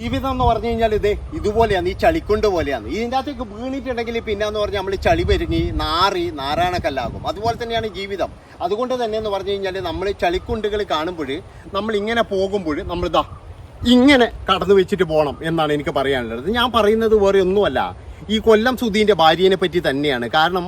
ജീവിതം എന്ന് പറഞ്ഞു കഴിഞ്ഞാൽ ഇത് ഇതുപോലെയാണ് ഈ ചളിക്കുണ്ട് പോലെയാണ്. ഇതിന്റെ അകത്തേക്ക് വീണിട്ടുണ്ടെങ്കിൽ പിന്നെ എന്ന് പറഞ്ഞാൽ നമ്മൾ ചളി പെരുങ്ങി നാറി നാരായണക്കല്ലാകും. അതുപോലെ തന്നെയാണ് ജീവിതം. അതുകൊണ്ട് തന്നെ എന്ന് പറഞ്ഞു കഴിഞ്ഞാൽ നമ്മൾ ചളിക്കുണ്ടുകൾ കാണുമ്പോൾ നമ്മൾ ഇങ്ങനെ പോകുമ്പോൾ നമ്മൾ ഇതാ ഇങ്ങനെ കടന്നു വെച്ചിട്ട് പോകണം എന്നാണ് എനിക്ക് പറയാനുള്ളത്. ഞാൻ പറയുന്നത് വേറെ ഒന്നുമല്ല. ഈ കൊല്ലം സുധീന്റെ ഭാര്യനെ പറ്റി തന്നെയാണ്. കാരണം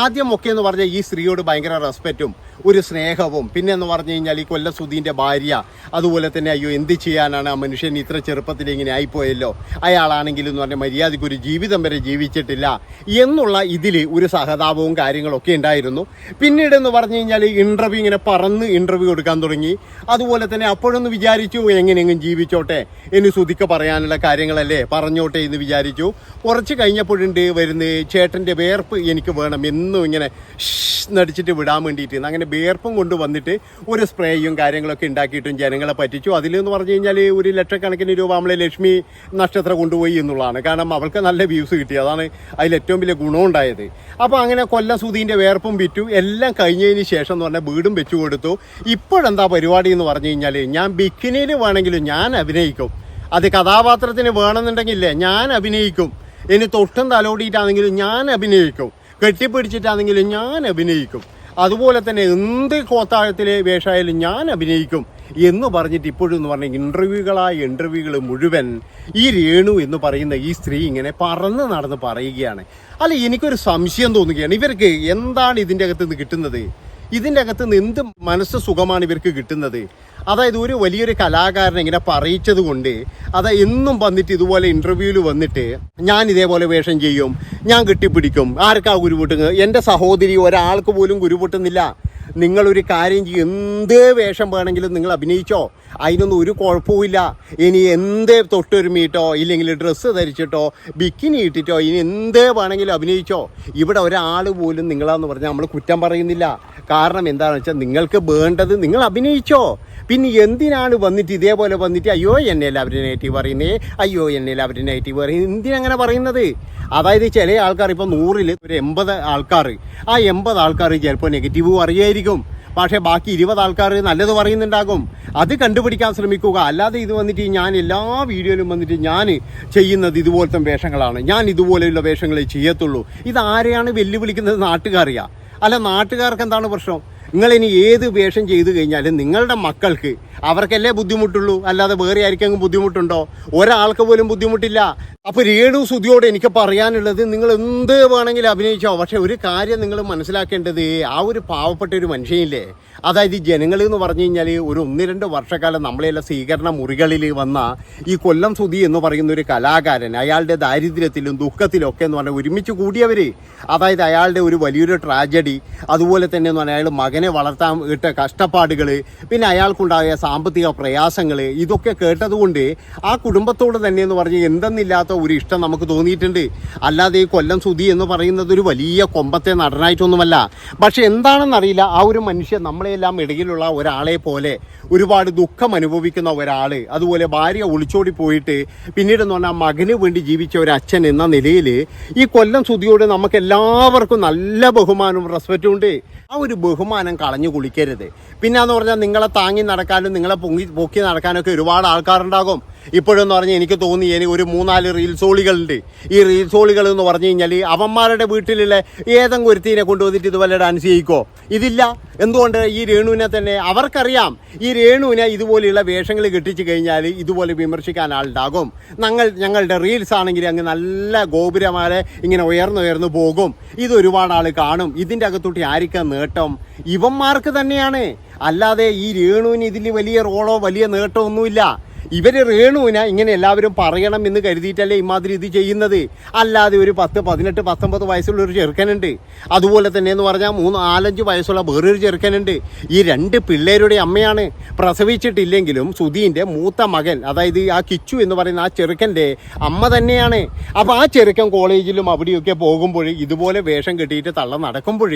ആദ്യമൊക്കെ എന്ന് പറഞ്ഞാൽ ഈ സ്ത്രീയോട് ഭയങ്കര റെസ്പെക്റ്റും ഒരു സ്നേഹവും. പിന്നെ എന്ന് പറഞ്ഞു കഴിഞ്ഞാൽ ഈ കൊല്ലം സുധീന്റെ ഭാര്യ അതുപോലെ തന്നെ അയ്യോ എന്ത് ചെയ്യാനാണ് ആ മനുഷ്യൻ ഇത്ര ചെറുപ്പത്തിൽ ഇങ്ങനെ ആയിപ്പോയല്ലോ? അയാളാണെങ്കിലും എന്ന് പറഞ്ഞാൽ മര്യാദയ്ക്ക് ഒരു ജീവിതം വരെ ജീവിച്ചിട്ടില്ല എന്നുള്ള ഇതിൽ ഒരു സഹതാപവും കാര്യങ്ങളൊക്കെ ഉണ്ടായിരുന്നു. പിന്നീട് എന്ന് പറഞ്ഞു കഴിഞ്ഞാൽ ഇന്റർവ്യൂ ഇങ്ങനെ പറന്ന് ഇന്റർവ്യൂ കൊടുക്കാൻ തുടങ്ങി. അതുപോലെ തന്നെ അപ്പോഴൊന്ന് വിചാരിച്ചു എങ്ങനെയെങ്കിലും ജീവിച്ചോട്ടെ? എന്ന് സുധിക്ക് പറയാനുള്ള കാര്യങ്ങളല്ലേ? പറഞ്ഞോട്ടെ എന്ന് വിചാരിച്ചു. കുറച്ച് കഴിഞ്ഞപ്പോഴുണ്ട് വരുന്നത് ചേട്ടന്റെ വേർപ്പ് എനിക്ക് വേണം. എന്നും ഇങ്ങനെ നടിച്ചിട്ട് വിടാൻ വേണ്ടിയിട്ട്. അങ്ങനെ വേർപ്പും കൊണ്ട് വന്നിട്ട് ഒരു സ്പ്രേയും കാര്യങ്ങളൊക്കെ ഉണ്ടാക്കിയിട്ടും ജനങ്ങളെ പറ്റിച്ചു. അതിലെന്ന് പറഞ്ഞു കഴിഞ്ഞാൽ ഒരു ലക്ഷക്കണക്കിന് രൂപ നമ്മളെ ലക്ഷ്മി നക്ഷത്രം കൊണ്ടുപോയി എന്നുള്ളതാണ്. കാരണം അവൾക്ക് നല്ല വ്യൂസ് കിട്ടി. അതാണ് അതിൽ ഏറ്റവും വലിയ ഗുണമുണ്ടായത്. അപ്പോൾ അങ്ങനെ കൊല്ലം സുധീന്റെ വേർപ്പും വിറ്റു. എല്ലാം കഴിഞ്ഞതിന് ശേഷം എന്ന് പറഞ്ഞാൽ വീടും വെച്ചു കൊടുത്തു. ഇപ്പോഴെന്താ പരിപാടി എന്ന് പറഞ്ഞു കഴിഞ്ഞാൽ ഞാൻ ബിക്കിനിയിൽ വേണമെങ്കിലും ഞാൻ അഭിനയിക്കും. അത് കഥാപാത്രത്തിന് വേണമെന്നുണ്ടെങ്കിലേ ഞാൻ അഭിനയിക്കും. ഇനി തൊട്ടും തലോടിയിട്ടാണെങ്കിലും ഞാൻ അഭിനയിക്കും. കെട്ടിപ്പിടിച്ചിട്ടാണെങ്കിലും ഞാൻ അഭിനയിക്കും. അതുപോലെ തന്നെ എന്ത് കോത്താഴത്തിലെ വേഷമായാലും ഞാൻ അഭിനയിക്കും എന്ന് പറഞ്ഞിട്ട് ഇപ്പോഴും എന്ന് പറഞ്ഞ ഇന്റർവ്യൂകളായ ഇന്റർവ്യൂകൾ മുഴുവൻ ഈ രേണു എന്ന് പറയുന്ന ഈ സ്ത്രീ ഇങ്ങനെ പറന്ന് നടന്ന് പറയുകയാണ്. അല്ല എനിക്കൊരു സംശയം തോന്നുകയാണ്. ഇവർക്ക് എന്താണ് ഇതിന്റെ അകത്ത് നിന്ന് കിട്ടുന്നത്? ഇതിന്റെ അകത്ത് നിന്ന് എന്ത് മനസ്സ് സുഖമാണ് ഇവർക്ക് കിട്ടുന്നത്? അതായത് ഒരു വലിയൊരു കലാകാരൻ ഇങ്ങനെ പറയിച്ചത് കൊണ്ട് അത് എന്നും വന്നിട്ട് ഇതുപോലെ ഇന്റർവ്യൂവിൽ വന്നിട്ട് ഞാൻ ഇതേപോലെ വേഷം ചെയ്യും ഞാൻ കെട്ടിപ്പിടിക്കും ആർക്കാ ഗുരുപൊട്ടുന്നത്? എന്റെ സഹോദരി ഒരാൾക്ക് പോലും ഗുരുപൊട്ടുന്നില്ല. നിങ്ങളൊരു കാര്യം ചെയ്യും. എന്ത് വേഷം വേണമെങ്കിലും നിങ്ങൾ അഭിനയിച്ചോ. അതിനൊന്നും ഒരു കുഴപ്പവുമില്ല ഇനി എന്ത് തൊട്ടൊരുമിയിട്ടോ ഇല്ലെങ്കിൽ ഡ്രസ്സ് ധരിച്ചിട്ടോ ബിക്കിനി ഇട്ടിട്ടോ ഇനി എന്ത് വേണമെങ്കിലും അഭിനയിച്ചോ. ഇവിടെ ഒരാൾ പോലും നിങ്ങളാന്ന് പറഞ്ഞാൽ നമ്മൾ കുറ്റം പറയുന്നില്ല. കാരണം എന്താണെന്ന് വെച്ചാൽ നിങ്ങൾക്ക് വേണ്ടത് നിങ്ങൾ അഭിനയിച്ചോ. പിന്നെ എന്തിനാണ് വന്നിട്ട് ഇതേപോലെ വന്നിട്ട് അയ്യോ എന്നെ എല്ലാവരും നെഗറ്റീവ് പറയുന്നേ. അയ്യോ എന്നെ എല്ലാവരും നെഗറ്റീവ് പറയുന്നത് എന്തിനങ്ങനെ പറയുന്നത്? അതായത് ചില ആൾക്കാർ ഇപ്പോൾ നൂറിൽ ഒരു എൺപത് ആൾക്കാർ. ആ എൺപത് ആൾക്കാർ ചിലപ്പോൾ നെഗറ്റീവ് പറയുമായിരിക്കും പക്ഷേ ബാക്കി ഇരുപത് ആൾക്കാർ നല്ലത് പറയുന്നുണ്ടാകും. അത് കണ്ടുപിടിക്കാൻ ശ്രമിക്കുക. അല്ലാതെ ഇത് വന്നിട്ട് ഞാൻ എല്ലാ വീഡിയോയിലും വന്നിട്ട് ഞാൻ ചെയ്യുന്നത് ഇതുപോലത്തെ വേഷങ്ങളാണ്. ഞാൻ ഇതുപോലെയുള്ള വേഷങ്ങളെ ചെയ്യത്തുള്ളൂ. ഇത് ആരെയാണ് വെല്ലുവിളിക്കുന്നത് നാട്ടുകാരിയാ? അല്ല നാട്ടുകാർക്ക് എന്താണ് പ്രശ്നം? നിങ്ങൾ ഇനി ഏത് വേഷം ചെയ്തു കഴിഞ്ഞാലും നിങ്ങളുടെ മക്കൾക്ക് അവർക്കല്ലേ ബുദ്ധിമുട്ടുള്ളൂ? അല്ലാതെ വേറെ ആർക്കെങ്കിലും ബുദ്ധിമുട്ടുണ്ടോ? ഒരാൾക്ക് പോലും ബുദ്ധിമുട്ടില്ല. അപ്പോൾ രേണു സുധിയോട് എനിക്ക് പറയാനുള്ളത് നിങ്ങൾ എന്ത് വേണമെങ്കിലും അഭിനയിച്ചോ പക്ഷെ ഒരു കാര്യം നിങ്ങൾ മനസ്സിലാക്കേണ്ടത് ആ ഒരു പാവപ്പെട്ട ഒരു മനുഷ്യനില്ലേ അതായത് ജനങ്ങൾ എന്ന് പറഞ്ഞു കഴിഞ്ഞാൽ ഒരു ഒന്ന് രണ്ട് വർഷക്കാലം നമ്മളെല്ലാം സ്വീകരണ മുറികളിൽ വന്ന ഈ കൊല്ലം സുധി എന്ന് പറയുന്ന ഒരു കലാകാരൻ അയാളുടെ ദാരിദ്ര്യത്തിലും ദുഃഖത്തിലും ഒക്കെ എന്ന് പറഞ്ഞാൽ ഒരുമിച്ച് കൂടിയവർ അതായത് അയാളുടെ ഒരു വലിയൊരു ട്രാജഡി അതുപോലെ തന്നെ എന്ന് പറഞ്ഞാൽ അയാൾ മകനെ വളർത്താൻ ഇട്ട കഷ്ടപ്പാടുകൾ പിന്നെ അയാൾക്കുണ്ടായ സാമ്പത്തിക പ്രയാസങ്ങൾ ഇതൊക്കെ കേട്ടതുകൊണ്ട് ആ കുടുംബത്തോട് തന്നെ എന്ന് പറഞ്ഞ് എന്തെന്നില്ലാത്ത ഒരു ഇഷ്ടം നമുക്ക് തോന്നിയിട്ടുണ്ട്. അല്ലാതെ ഈ കൊല്ലം സുധി എന്ന് പറയുന്നത് ഒരു വലിയ കൊമ്പത്തെ നടനായിട്ടൊന്നുമല്ല. പക്ഷെ എന്താണെന്നറിയില്ല ആ ഒരു മനുഷ്യൻ നമ്മളെല്ലാം ഇടയിലുള്ള ഒരാളെ പോലെ ഒരുപാട് ദുഃഖം അനുഭവിക്കുന്ന ഒരാൾ അതുപോലെ ഭാര്യ ഒളിച്ചോടി പോയിട്ട് പിന്നീട് എന്ന് പറഞ്ഞാൽ മകന് വേണ്ടി ജീവിച്ച ഒരു അച്ഛൻ എന്ന നിലയിൽ ഈ കൊല്ലം സുധിയോട് നമുക്ക് എല്ലാവർക്കും നല്ല ബഹുമാനവും റെസ്പെക്റ്റും ഉണ്ട്. ആ ഒരു ബഹുമാനം കളഞ്ഞു കുളിക്കരുത്. പിന്നെ എന്ന് പറഞ്ഞാൽ നിങ്ങളെ താങ്ങി നടക്കാനും നിങ്ങളെ പൊങ്ങി പൊക്കി നടക്കാനൊക്കെ ഒരുപാട് ആൾക്കാരുണ്ടാകും. ഇപ്പോഴെന്ന് പറഞ്ഞാൽ എനിക്ക് തോന്നി എനിക്ക് ഒരു മൂന്നാൽ റീൽസോളികളുണ്ട് ഈ റീൽസോളികൾ എന്ന് പറഞ്ഞു കഴിഞ്ഞാൽ അവന്മാരുടെ വീട്ടിലുള്ള ഏതെങ്കിലും കൊണ്ടു കൊണ്ടുവന്നിട്ട് ഇതുപോലെ ഡാൻസ് ചെയ്യിക്കോ? ഇതില്ല. എന്തുകൊണ്ട്? ഈ രേണുവിനെ തന്നെ അവർക്കറിയാം. ഈ രേണുവിനെ ഇതുപോലെയുള്ള വേഷങ്ങൾ കെട്ടിച്ചു കഴിഞ്ഞാൽ ഇതുപോലെ വിമർശിക്കാൻ ആളുണ്ടാകും. ഞങ്ങൾ ഞങ്ങളുടെ റീൽസ് ആണെങ്കിൽ അങ്ങ് നല്ല ഗോപുരമാരെ ഇങ്ങനെ ഉയർന്നുയർന്നു പോകും. ഇത് ഒരുപാട് ആൾ കാണും. ഇതിന്റെ അകത്തോട്ട് ആർക്കാ നേട്ടം ഇവന്മാർക്ക് തന്നെയാണ്. അല്ലാതെ ഈ രേണുവിന് ഇതിൽ വലിയ റോളോ വലിയ നേട്ടമോ ഇവർ രേണുവിനെ ഇങ്ങനെ എല്ലാവരും പറയണം എന്ന് കരുതിയിട്ടല്ലേ ഇമാതിരി ഇത് ചെയ്യുന്നത്? അല്ലാതെ ഒരു പത്ത് പതിനെട്ട് പത്തൊമ്പത് വയസ്സുള്ള ഒരു ചെറുക്കനുണ്ട്. അതുപോലെ തന്നെ എന്ന് പറഞ്ഞാൽ മൂന്ന് നാലഞ്ച് വയസ്സുള്ള വേറൊരു ചെറുക്കനുണ്ട്. ഈ രണ്ട് പിള്ളേരുടെ അമ്മയാണ് പ്രസവിച്ചിട്ടില്ലെങ്കിലും സുധീന്റെ മൂത്ത മകൻ അതായത് ആ കിച്ചു എന്ന് പറയുന്ന ആ ചെറുക്കന്റെ അമ്മ തന്നെയാണ്. അപ്പോൾ ആ ചെറുക്കൻ കോളേജിലും അവിടെയൊക്കെ പോകുമ്പോൾ ഇതുപോലെ വേഷം കെട്ടിയിട്ട് തള്ള നടക്കുമ്പോൾ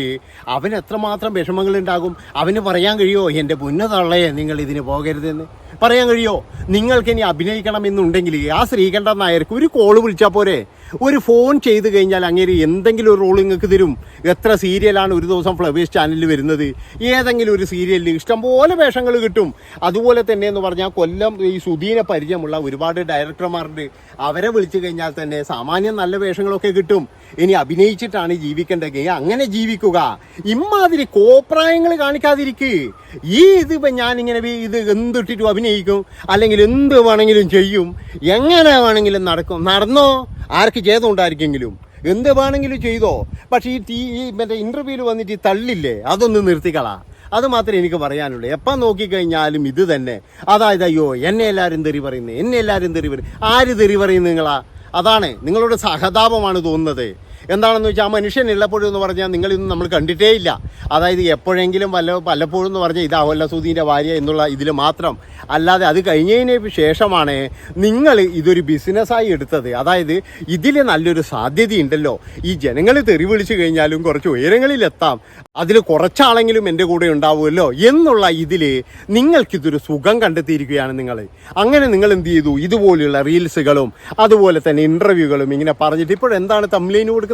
അവൻ എത്രമാത്രം വിഷമങ്ങൾ ഉണ്ടാകും അവന് പറയാൻ കഴിയുമോ? എന്റെ പൊന്നു തള്ളയെ നിങ്ങൾ ഇതിന് പോകരുതെന്ന്? പറയാൻ കഴിയോ? നിങ്ങൾക്ക് ഇനി അഭിനയിക്കണം എന്നുണ്ടെങ്കിൽ ആ ശ്രീകണ്ഠൻ നായർക്ക് ഒരു കോൾ വിളിച്ചാൽ പോരെ? ഒരു ഫോൺ ചെയ്ത് കഴിഞ്ഞാൽ അങ്ങനെ എന്തെങ്കിലും ഒരു റോൾ നിങ്ങൾക്ക് തരും. എത്ര സീരിയലാണ് ഒരു ദിവസം ഫ്ലവേഴ്സ് ചാനലിൽ വരുന്നത്. ഏതെങ്കിലും ഒരു സീരിയലിൽ ഇഷ്ടംപോലെ വേഷങ്ങൾ കിട്ടും. അതുപോലെ തന്നെ എന്ന് പറഞ്ഞാൽ കൊല്ലം ഈ സുധീനെ പരിചയമുള്ള ഒരുപാട് ഡയറക്ടർമാരുണ്ട്. അവരെ വിളിച്ചു കഴിഞ്ഞാൽ തന്നെ സാമാന്യം നല്ല വേഷങ്ങളൊക്കെ കിട്ടും. ഇനി അഭിനയിച്ചിട്ടാണ് ജീവിക്കേണ്ടതെങ്കിൽ അങ്ങനെ ജീവിക്കുക. ഇമ്മാതിരി കോപ്രായങ്ങൾ കാണിക്കാതിരിക്കുക ഈ ഇത് ഇപ്പം ഞാനിങ്ങനെ ഇത് എന്തിട്ടിട്ടും അഭിനയിക്കും. അല്ലെങ്കിൽ എന്ത് വേണമെങ്കിലും ചെയ്യും. എങ്ങനെ വേണമെങ്കിലും നടക്കും. നടന്നോ? ആർക്ക് ചെയ്തുകൊണ്ടായിരിക്കെങ്കിലും എന്ത് വേണമെങ്കിലും ചെയ്തോ. പക്ഷേ ഈ ടീ ഈ മറ്റേ ഇന്റർവ്യൂവിൽ വന്നിട്ട് ഈ തള്ളില്ലേ? അതൊന്ന് നിർത്തിക്കളാ. അത് മാത്രമേ എനിക്ക് പറയാനുള്ളൂ. എപ്പം നോക്കിക്കഴിഞ്ഞാലും ഇത് തന്നെ. അതായത് അയ്യോ എന്നെ എല്ലാവരും തെറി പറയുന്നത് എന്നെ എല്ലാവരും തെറി പറയും ആര് തെറി പറയുന്നത് നിങ്ങളാ? അതാണ് നിങ്ങളോട് സഹതാപമാണ് തോന്നുന്നത്. എന്താണെന്ന് വെച്ചാൽ ആ മനുഷ്യൻ ഉള്ളപ്പോഴും എന്ന് പറഞ്ഞാൽ നിങ്ങൾ ഇന്ന് നമ്മൾ കണ്ടിട്ടേ ഇല്ല. അതായത് എപ്പോഴെങ്കിലും വല്ല പലപ്പോഴും എന്ന് പറഞ്ഞാൽ ഇതാ വല്ല സുധീന്റെ ഭാര്യ എന്നുള്ള ഇതിൽ മാത്രം. അല്ലാതെ അത് കഴിഞ്ഞതിന് ശേഷമാണ് നിങ്ങൾ ഇതൊരു ബിസിനസ്സായി എടുത്തത്. അതായത് ഇതിൽ നല്ലൊരു സാധ്യതയുണ്ടല്ലോ. ഈ ജനങ്ങൾ തെറി വിളിച്ചു കഴിഞ്ഞാലും കുറച്ച് ഉയരങ്ങളിലെത്താം. അതിൽ കുറച്ചാളെങ്കിലും എന്റെ കൂടെ ഉണ്ടാവുമല്ലോ എന്നുള്ള ഇതിൽ നിങ്ങൾക്കിതൊരു സുഖം കണ്ടെത്തിയിരിക്കുകയാണ് നിങ്ങൾ. അങ്ങനെ നിങ്ങൾ എന്ത് ചെയ്തു? ഇതുപോലെയുള്ള റീൽസുകളും അതുപോലെ തന്നെ ഇന്റർവ്യൂകളും ഇങ്ങനെ പറഞ്ഞിട്ട് ഇപ്പോൾ എന്താണ് തംലൈന് കൊടുക്കുന്നത്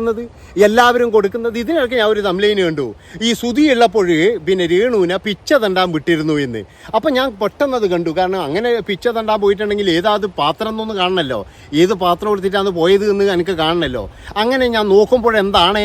എല്ലാവരും കൊടുക്കുന്നത്. ഇതിനൊക്കെ ഞാൻ ഒരു തംലൈന് കണ്ടു. ഈ സുതി ഉള്ളപ്പോൾ പിന്നെ രേണുവിനെ പിച്ച തണ്ടാൻ വിട്ടിരുന്നു എന്ന്. അപ്പം ഞാൻ പെട്ടെന്ന് അത് കണ്ടു. കാരണം അങ്ങനെ പിച്ച തണ്ടാൻ പോയിട്ടുണ്ടെങ്കിൽ ഏതാത് പാത്രം എന്നൊന്ന് കാണണല്ലോ. ഏത് പാത്രം എടുത്തിട്ടാണ് പോയത് എന്ന് എനിക്ക് കാണണല്ലോ. അങ്ങനെ ഞാൻ നോക്കുമ്പോൾ എന്താണ്?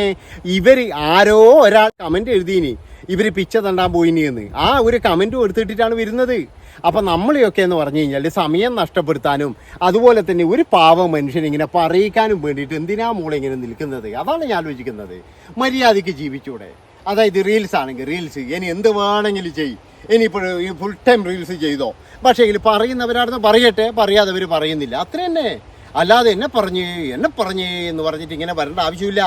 ഇവർ ആരോ ഒരാൾ കമന്റ് എഴുതിയിനി ഇവർ പിച്ച തണ്ടാൻ പോയിനി എന്ന്. ആ ഒരു കമന്റും എടുത്തിട്ടിട്ടാണ് വരുന്നത്. അപ്പം നമ്മളെയൊക്കെ എന്ന് പറഞ്ഞു കഴിഞ്ഞാൽ സമയം നഷ്ടപ്പെടുത്താനും അതുപോലെ തന്നെ ഒരു പാവ മനുഷ്യനെ ഇങ്ങനെ പറയിക്കാനും വേണ്ടിയിട്ട് എന്തിനാ മോളെ ഇങ്ങനെ നിൽക്കുന്നത്? അതാണ് ഞാൻ ആലോചിക്കുന്നത്. മര്യാദയ്ക്ക് ജീവിച്ചൂടെ. അതായത് റീൽസ് ആണെങ്കിൽ റീൽസ് ഇനി എന്ത് വേണമെങ്കിലും ചെയ്യും ഇനിയിപ്പോൾ ഫുൾ ടൈം റീൽസ് ചെയ്തോ. പക്ഷേ എങ്കിൽ പറയുന്നവരാണെന്ന് പറയട്ടെ പറയാത്തവർ പറയുന്നില്ല. അത്ര തന്നെ അല്ലാതെ എന്നെ പറഞ്ഞ് എന്നെ പറഞ്ഞ് എന്ന് പറഞ്ഞിട്ട് ഇങ്ങനെ വരേണ്ട ആവശ്യമില്ല.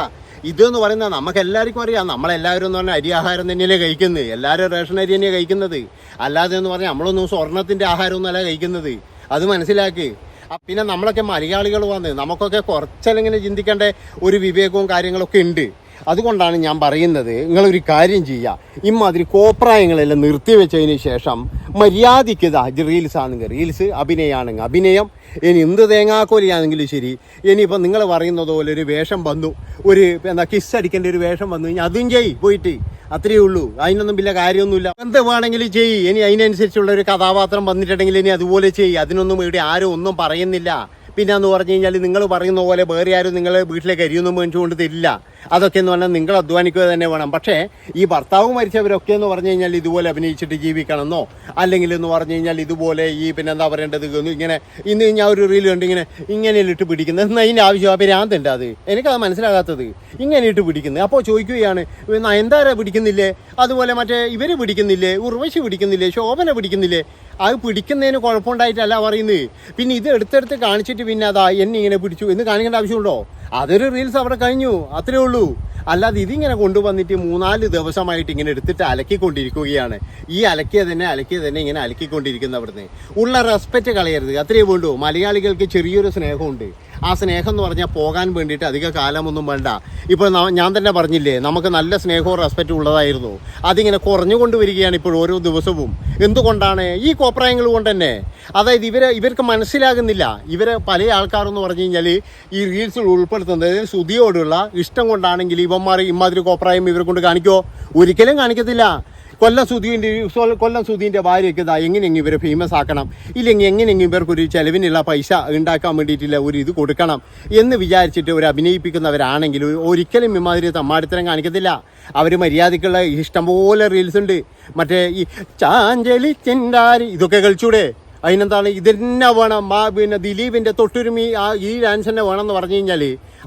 ഇതെന്ന് പറയുന്നത് നമുക്ക് എല്ലാവർക്കും അറിയാം. നമ്മളെല്ലാവരും എന്ന് പറഞ്ഞാൽ അരി ആഹാരം തന്നെയല്ലേ കഴിക്കുന്നത്. എല്ലാവരും റേഷൻ അരി തന്നെയാണ് കഴിക്കുന്നത്. അല്ലാതെ എന്ന് പറഞ്ഞാൽ നമ്മളൊന്നും സ്വർണത്തിന്റെ ആഹാരമൊന്നുമല്ല കഴിക്കുന്നത്. അത് മനസ്സിലാക്കി. പിന്നെ നമ്മളൊക്കെ മലയാളികൾ വന്ന് നമുക്കൊക്കെ കുറച്ചെങ്കിലും ചിന്തിക്കേണ്ട ഒരു വിവേകവും കാര്യങ്ങളൊക്കെ ഉണ്ട്. അതുകൊണ്ടാണ് ഞാൻ പറയുന്നത് നിങ്ങളൊരു കാര്യം ചെയ്യുക ഇമാതിരി കോപ്രായങ്ങളെല്ലാം നിർത്തിവെച്ചതിന് ശേഷം മര്യാദയ്ക്ക് ഇതാ റീൽസ് ആണെങ്കിൽ റീൽസ് അഭിനയമാണെങ്കിൽ അഭിനയം ഇനി എന്ത് തേങ്ങാക്കോലിയാണെങ്കിലും ശരി. ഇനിയിപ്പോൾ നിങ്ങൾ പറയുന്നത് പോലെ ഒരു വേഷം വന്നു. ഒരു എന്താ കിസ് അടിക്കേണ്ട ഒരു വേഷം വന്നു. കഴിഞ്ഞാൽ അതും ചെയ് പോയിട്ട്. അത്രയേ ഉള്ളൂ. അതിനൊന്നും വലിയ കാര്യമൊന്നുമില്ല. എന്ത് വേണമെങ്കിലും ചെയ്യ് ഇനി അതിനനുസരിച്ചുള്ള ഒരു കഥാപാത്രം വന്നിട്ടുണ്ടെങ്കിൽ ഇനി അതുപോലെ ചെയ്യ് അതിനൊന്നും ഇവിടെ ആരും ഒന്നും പറയുന്നില്ല. പിന്നെ എന്ന് പറഞ്ഞു കഴിഞ്ഞാൽ നിങ്ങൾ പറയുന്ന പോലെ വേറെ ആരും നിങ്ങൾ വീട്ടിലേക്ക് അരിയൊന്നും മേടിച്ചുകൊണ്ട് തരില്ല. അതൊക്കെ എന്ന് പറഞ്ഞാൽ നിങ്ങൾ അധ്വാനിക്കുക തന്നെ വേണം. പക്ഷേ ഈ ഭർത്താവ് മരിച്ചവരൊക്കെ എന്ന് പറഞ്ഞു കഴിഞ്ഞാൽ ഇതുപോലെ അഭിനയിച്ചിട്ട് ജീവിക്കണമെന്നോ? അല്ലെങ്കിൽ എന്ന് പറഞ്ഞു കഴിഞ്ഞാൽ ഇതുപോലെ ഈ പിന്നെ എന്താ പറയേണ്ടത് ഇങ്ങനെ ഇന്ന് ഞാൻ ഒരു റീൽ കണ്ട് ഇങ്ങനെ ഇങ്ങനെ ഇട്ട് പിടിക്കുന്നത്? എന്നാൽ അതിന്റെ ആവശ്യം അപ്പോൾ ഭ്രാന്തുണ്ട് അത്. എനിക്കത് മനസ്സിലാകാത്തത്. ഇങ്ങനെ ഇട്ട് പിടിക്കുന്നത്. അപ്പോൾ ചോദിക്കുകയാണ് എന്താ പിടിക്കുന്നില്ലേ? അതുപോലെ മറ്റേ ഇവർ പിടിക്കുന്നില്ലേ? ഉർവശി പിടിക്കുന്നില്ലേ? ശോഭന പിടിക്കുന്നില്ലേ? അത് പിടിക്കുന്നതിന് കുഴപ്പമുണ്ടായിട്ടല്ല പറയുന്നത്. പിന്നെ ഇത് എടുത്തെടുത്ത് കാണിച്ചിട്ട് പിന്നെ അതാ എന്നെ ഇങ്ങനെ പിടിച്ചു എന്ന് കാണിക്കേണ്ട ആവശ്യമുണ്ടോ? അതൊരു റീൽസ് അവിടെ കഴിഞ്ഞു. അത്രേ ഉള്ളൂ. അല്ലാതെ ഇതിങ്ങനെ കൊണ്ടുവന്നിട്ട് മൂന്നാൽ ദിവസമായിട്ട് ഇങ്ങനെ എടുത്തിട്ട് അലക്കിക്കൊണ്ടിരിക്കുകയാണ്. ഈ അലക്കിയ തന്നെ അലക്കിയ തന്നെ ഇങ്ങനെ അലക്കിക്കൊണ്ടിരിക്കുന്ന അവിടുന്ന്. ഉള്ള റെസ്പെക്റ്റ് കളയരുത്. അത്രയേ വേണ്ടൂ മലയാളികൾക്ക് ചെറിയൊരു സ്നേഹമുണ്ട്. ആ സ്നേഹം എന്ന് പറഞ്ഞാൽ പോകാൻ വേണ്ടിയിട്ട് അധിക കാലമൊന്നും വേണ്ട. ഇപ്പോൾ ഞാൻ തന്നെ പറഞ്ഞില്ലേ നമുക്ക് നല്ല സ്നേഹവും റെസ്പെക്റ്റും ഉള്ളതായിരുന്നു. അതിങ്ങനെ കുറഞ്ഞുകൊണ്ട് വരികയാണ് ഇപ്പോൾ ഓരോ ദിവസവും. എന്തുകൊണ്ടാണ്? ഈ കോപ്രായങ്ങൾ കൊണ്ട് തന്നെ അതായത് ഇവരെ ഇവർക്ക് മനസ്സിലാകുന്നില്ല. ഇവരെ പല ആൾക്കാരെന്ന് പറഞ്ഞു കഴിഞ്ഞാൽ ഈ റീൽസിൽ ഉൾപ്പെടുത്തുന്നത് ശുതിയോടുള്ള ഇഷ്ടം കൊണ്ടാണെങ്കിൽ ഇവന്മാർ ഇമാതിരി കോപ്രായം ഇവരെ കൊണ്ട് കാണിക്കുമോ ഒരിക്കലും കാണിക്കത്തില്ല. കൊല്ലം സുധീന്റെ കൊല്ലം സുധീന്റെ ഭാര്യയ്ക്ക് ഇതാ എങ്ങനെയെങ്കിലും ഇവരെ ഫേമസ് ആക്കണം. ഇല്ലെങ്കിൽ എങ്ങനെയെങ്കിലും ഇവർക്കൊരു ചിലവിനുള്ള പൈസ ഉണ്ടാക്കാൻ വേണ്ടിയിട്ടുള്ള ഒരു ഇത് കൊടുക്കണം എന്ന് വിചാരിച്ചിട്ട് ഒരു അഭിനയിപ്പിക്കുന്നവരാണെങ്കിൽ ഒരിക്കലും ഇമാതിരി തമ്മാടിത്തരം കാണിക്കത്തില്ല. അവർ മര്യാദക്കുള്ള ഇഷ്ടംപോലെ റീൽസ് ഉണ്ട്. മറ്റേ ഈ ചാഞ്ചലി ചെണ്ടാരി ഇതൊക്കെ കളിച്ചൂടെ? അതിനെന്താണ്? ഇതെന്നെ വേണം. ആ പിന്നെ ദിലീപിന്റെ തൊട്ടുരുമി ആ ഈ ഡാൻസ് തന്നെ വേണമെന്ന് പറഞ്ഞു കഴിഞ്ഞാൽ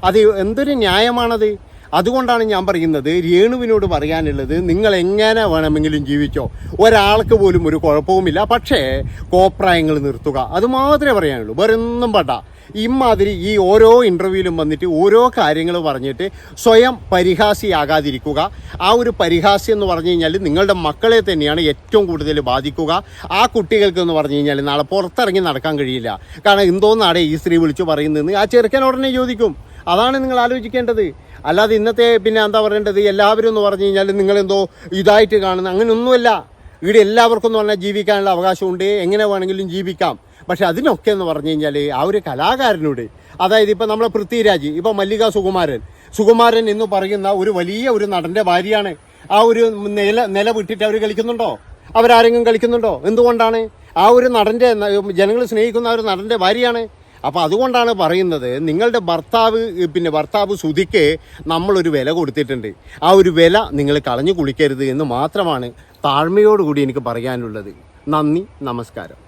അത് എന്തൊരു ന്യായമാണത്? അതുകൊണ്ടാണ് ഞാൻ പറയുന്നത് രേണുവിനോട് പറയാനുള്ളത് നിങ്ങൾ എങ്ങനെ വേണമെങ്കിലും ജീവിച്ചോ. ഒരാൾക്ക് പോലും ഒരു കുഴപ്പവുമില്ല. പക്ഷേ കോപ്രായങ്ങൾ നിർത്തുക. അത് മാത്രമേ പറയാനുള്ളൂ. വേറെ ഒന്നും പറ്റ ഇമാതിരി ഈ ഓരോ ഇന്റർവ്യൂവിലും വന്നിട്ട് ഓരോ കാര്യങ്ങൾ പറഞ്ഞിട്ട് സ്വയം പരിഹാസിയാകാതിരിക്കുക. ആ ഒരു പരിഹാസി എന്ന് പറഞ്ഞു കഴിഞ്ഞാൽ നിങ്ങളുടെ മക്കളെ തന്നെയാണ് ഏറ്റവും കൂടുതൽ ബാധിക്കുക. ആ കുട്ടികൾക്ക് എന്ന് പറഞ്ഞു കഴിഞ്ഞാൽ നാളെ പുറത്തിറങ്ങി നടക്കാൻ കഴിയില്ല. കാരണം എന്തോന്നാടെ ഈ സ്ത്രീ വിളിച്ചു പറയുന്നതെന്ന് ആ ചെറുക്കൻ ഉടനെ ചോദിക്കും. അതാണ് നിങ്ങൾ ആലോചിക്കേണ്ടത്. അല്ലാതെ ഇന്നത്തെ പിന്നെ എന്താ പറയേണ്ടത്? എല്ലാവരും എന്ന് പറഞ്ഞു കഴിഞ്ഞാൽ നിങ്ങളെന്തോ ഇതായിട്ട് കാണുന്ന അങ്ങനെയൊന്നുമല്ല ഇവിടെ എല്ലാവർക്കും എന്ന് പറഞ്ഞാൽ ജീവിക്കാനുള്ള അവകാശമുണ്ട്. എങ്ങനെ വേണമെങ്കിലും ജീവിക്കാം. പക്ഷെ അതിനൊക്കെ എന്ന് പറഞ്ഞു കഴിഞ്ഞാൽ ആ ഒരു കലാകാരനോട് അതായത് ഇപ്പം നമ്മളെ പൃഥ്വിരാജ് ഇപ്പം മല്ലിക സുകുമാരൻ. സുകുമാരൻ എന്ന് പറയുന്ന ഒരു വലിയ ഒരു നടന്റെ ഭാര്യയാണ്. ആ ഒരു നില നില വിട്ടിട്ട് അവർ കളിക്കുന്നുണ്ടോ? അവരാരെങ്കിലും കളിക്കുന്നുണ്ടോ? എന്തുകൊണ്ടാണ്? ആ ഒരു നടന്റെ ജനങ്ങൾ സ്നേഹിക്കുന്ന ആ ഒരു നടന്റെ ഭാര്യയാണ്. അപ്പോൾ അതുകൊണ്ടാണ് പറയുന്നത് നിങ്ങളുടെ ഭർത്താവ് പിന്നെ ഭർത്താവ് സുധിക്ക് നമ്മളൊരു വില കൊടുത്തിട്ടുണ്ട്. ആ ഒരു വില നിങ്ങൾ കളഞ്ഞു കുളിക്കരുത് എന്ന് മാത്രമാണ് താഴ്മയോടുകൂടി എനിക്ക് പറയാനുള്ളത്. നന്ദി നമസ്കാരം.